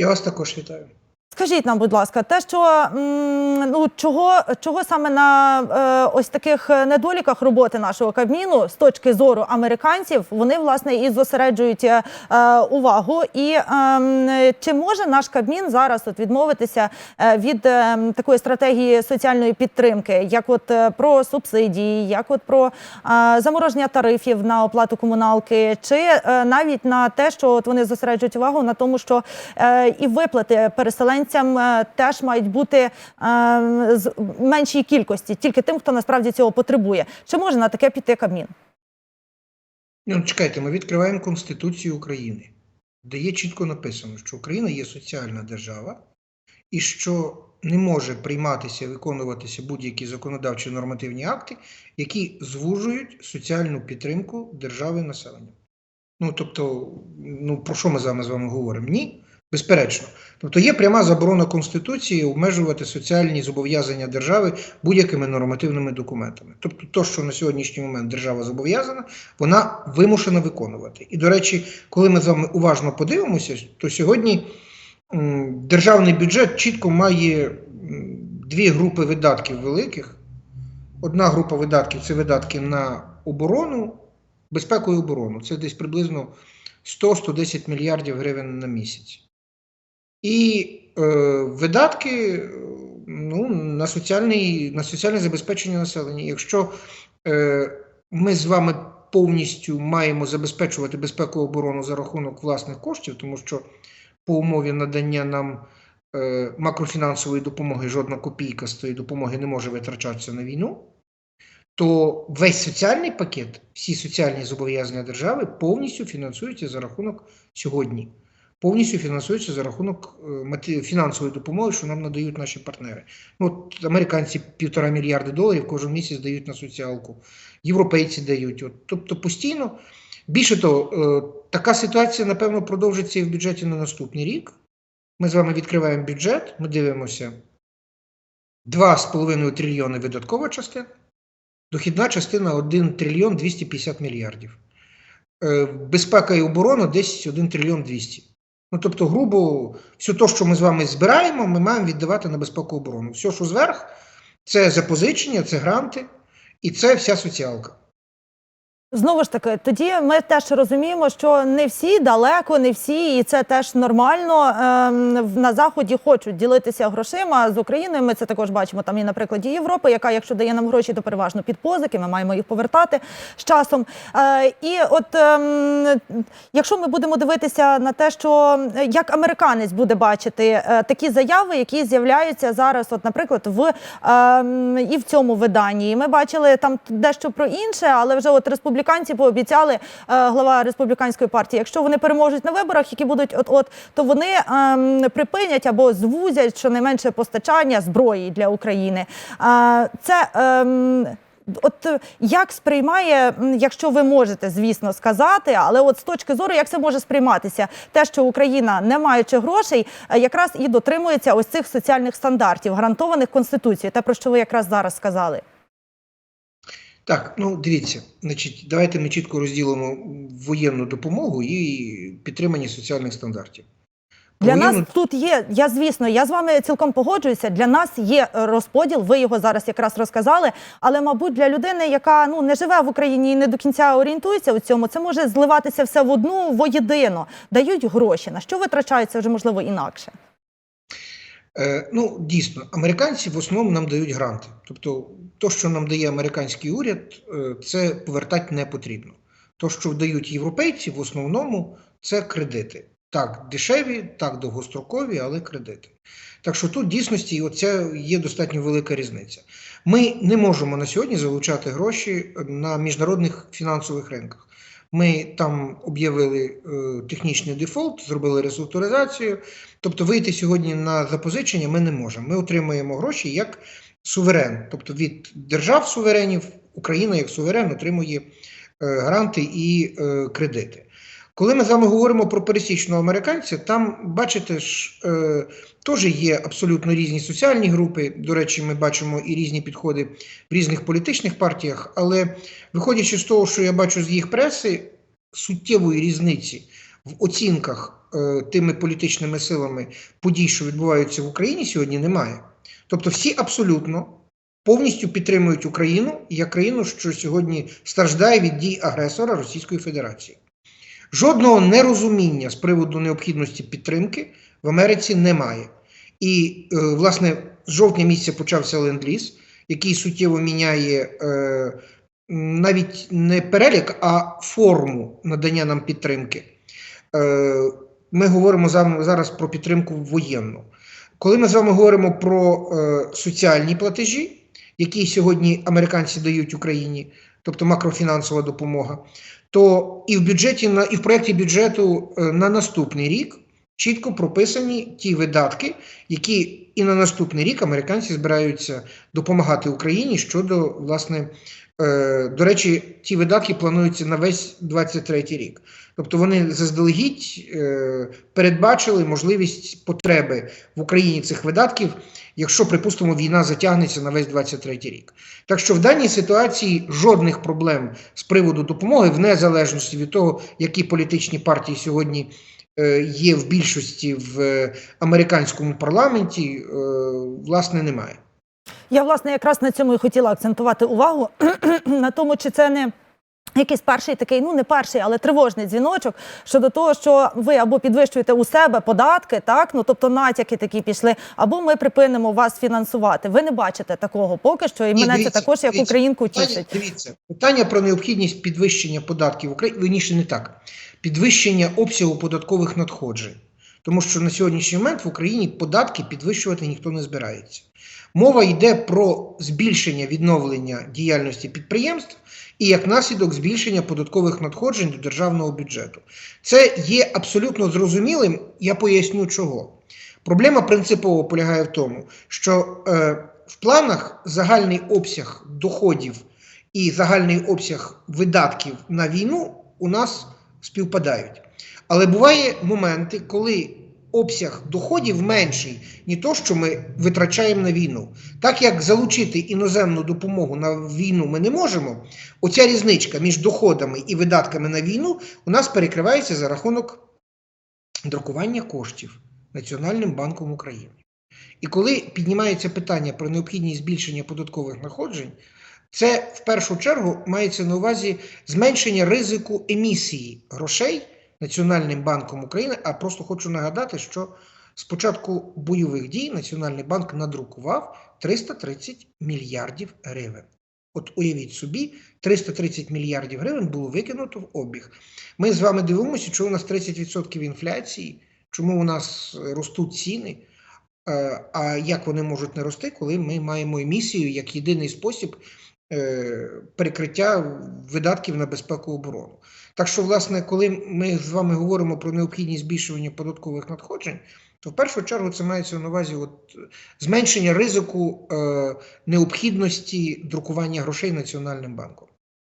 Я вас також вітаю. Скажіть нам, будь ласка, те, що ну чого, чого саме на е, ось таких недоліках роботи нашого Кабміну з точки зору американців, вони власне і зосереджують е, увагу. І е, чи може наш Кабмін зараз от відмовитися е, від такої стратегії соціальної підтримки, як от про субсидії, як от про замороження тарифів на оплату комуналки, чи навіть на те, що от вони зосереджують увагу на тому, що і виплати переселенцям е, теж мають бути е, з меншій кількості, тільки тим, хто насправді цього потребує. Чи може на таке піти Кабмін? Ну, чекайте, ми відкриваємо Конституцію України, де є чітко написано, що Україна є соціальна держава і що не може прийматися виконуватися будь-які законодавчі нормативні акти, які звужують соціальну підтримку держави населення. Ну, тобто, ну про що ми з вами з вами говоримо? Ні, безперечно. Тобто є пряма заборона Конституції обмежувати соціальні зобов'язання держави будь-якими нормативними документами. Тобто, то, що на сьогоднішній момент держава зобов'язана, вона вимушена виконувати. І, до речі, коли ми з вами уважно подивимося, то сьогодні державний бюджет чітко має дві групи видатків великих. Одна група видатків це видатки на оборону, безпеку і оборону. Це десь приблизно 100-110 мільярдів гривень на місяць. І е, видатки ну, на, соціальний, на соціальне забезпечення населення. Якщо е, ми з вами повністю маємо забезпечувати безпеку оборону за рахунок власних коштів, тому що по умові надання нам е, макрофінансової допомоги жодна копійка з тої допомоги не може витрачатися на війну, то весь соціальний пакет, всі соціальні зобов'язання держави повністю фінансуються за рахунок сьогодні повністю фінансується за рахунок е, фінансової допомоги, що нам надають наші партнери. Ну, от американці півтора мільярди доларів кожен місяць дають на соціалку, європейці дають. От, тобто постійно. Більше того, е, така ситуація, напевно, продовжиться і в бюджеті на наступний рік. Ми з вами відкриваємо бюджет, ми дивимося 2,5 трильйони видаткова частина, дохідна частина 1 трильйон 250 мільярдів. Е, Безпека і оборона десь 1 трильйон 200. Ну, тобто, грубо, все те, що ми з вами збираємо, ми маємо віддавати на безпеку оборону. Все, що зверх, це запозичення, це гранти і це вся соціалка. Знову ж таки, тоді ми теж розуміємо, що не всі далеко, не всі, і це теж нормально. ем, На заході хочуть ділитися грошима з Україною. Ми це також бачимо там і на прикладі Європи, яка, якщо дає нам гроші, то переважно під позики. Ми маємо їх повертати з часом. Е, І от ем, якщо ми будемо дивитися на те, що як американець буде бачити е, такі заяви, які з'являються зараз, от, наприклад, в ем, і в цьому виданні. І ми бачили там дещо про інше, але вже от республіканці пообіцяли е, глава республіканської партії, якщо вони переможуть на виборах, які будуть от от, то вони ем, припинять або звузять щонайменше постачання зброї для України. Е, це ем, От як сприймає, якщо ви можете, звісно, сказати, але от з точки зору, як це може сприйматися, те, що Україна, не маючи грошей, е, якраз і дотримується ось цих соціальних стандартів, гарантованих Конституцією, те, про що ви якраз зараз сказали. Так, ну дивіться, значить, давайте ми чітко розділимо воєнну допомогу і підтримання соціальних стандартів. Для Воєнну- нас тут є. Я звісно, я з вами цілком погоджуюся. Для нас є розподіл. Ви його зараз якраз розказали. Але, мабуть, для людини, яка ну не живе в Україні і не до кінця орієнтується у цьому, це може зливатися все в одну воєдино. Дають гроші. На що витрачаються вже можливо інакше. Е, ну, дійсно, американці в основному нам дають гранти. Тобто, то, що нам дає американський уряд, е, це повертати не потрібно. То, що дають європейці, в основному це кредити. Так, дешеві, так довгострокові, але кредити. Так що тут дійсності оця є достатньо велика різниця. Ми не можемо на сьогодні залучати гроші на міжнародних фінансових ринках. Ми там об'явили е, технічний дефолт, зробили реструктуризацію. Тобто вийти сьогодні на запозичення ми не можемо. Ми отримуємо гроші як суверен. Тобто від держав-суверенів Україна як суверен отримує е, гранти і е, кредити. Коли ми з вами говоримо про пересічного американця, там, бачите, ж е, теж є абсолютно різні соціальні групи. До речі, ми бачимо і різні підходи в різних політичних партіях. Але виходячи з того, що я бачу з їх преси, суттєвої різниці в оцінках е, тими політичними силами подій, що відбуваються в Україні сьогодні, немає. Тобто, всі абсолютно повністю підтримують Україну як країну, що сьогодні страждає від дій агресора Російської Федерації. Жодного нерозуміння з приводу необхідності підтримки в Америці немає. І, е, власне, з жовтня місяця почався ленд-ліз, який суттєво міняє е, навіть не перелік, а форму надання нам підтримки. Е, ми говоримо зараз про підтримку воєнну. Коли ми з вами говоримо про е, соціальні платежі, які сьогодні американці дають Україні, тобто макрофінансова допомога, то і в бюджеті на і в проєкті бюджету е, на наступний рік чітко прописані ті видатки, які і на наступний рік американці збираються допомагати Україні щодо власне. Е, До речі, ті видатки плануються на весь 23 рік. Тобто вони заздалегідь е, передбачили можливість потреби в Україні цих видатків, якщо, припустимо, війна затягнеться на весь 23 рік. Так що в даній ситуації жодних проблем з приводу допомоги, в незалежності від того, які політичні партії сьогодні е, є в більшості в американському парламенті, власне, немає. Я власне якраз на цьому і хотіла акцентувати увагу на тому, чи це не. Якийсь перший такий, ну не перший, але тривожний дзвіночок щодо того, що ви або підвищуєте у себе податки, так ну тобто натяки такі пішли, або ми припинимо вас фінансувати. Ви не бачите такого поки що, і Ні, мене дивіться, це також як дивіться, українку Питання, тішить. дивіться, питання про необхідність підвищення податків в Україні, верніше не так. Підвищення обсягу податкових надходжень. Тому що на сьогоднішній момент в Україні податки підвищувати ніхто не збирається. Мова йде про збільшення відновлення діяльності підприємств і як наслідок збільшення податкових надходжень до державного бюджету. Це є абсолютно зрозумілим. Я поясню чого. Проблема принципово полягає в тому, що е, в планах загальний обсяг доходів і загальний обсяг видатків на війну у нас співпадають. Але буває моменти, коли обсяг доходів менший, ні то, що ми витрачаємо на війну. Так як залучити іноземну допомогу на війну ми не можемо, оця різничка між доходами і видатками на війну у нас перекривається за рахунок друкування коштів Національним банком України. І коли піднімається питання про необхідність збільшення податкових надходжень, це в першу чергу мається на увазі зменшення ризику емісії грошей Національним банком України. А просто хочу нагадати, що з початку бойових дій Національний банк надрукував 330 мільярдів гривень. От уявіть собі, 330 мільярдів гривень було викинуто в обіг. Ми з вами дивимося, чому у нас 30% інфляції, чому у нас ростуть ціни. Е, А як вони можуть не рости, коли ми маємо емісію як єдиний спосіб перекриття видатків на безпеку оборону? Так що, власне, коли ми з вами говоримо про необхідність збільшування податкових надходжень, то в першу чергу це мається на увазі от, зменшення ризику е, необхідності друкування грошей Національним банком.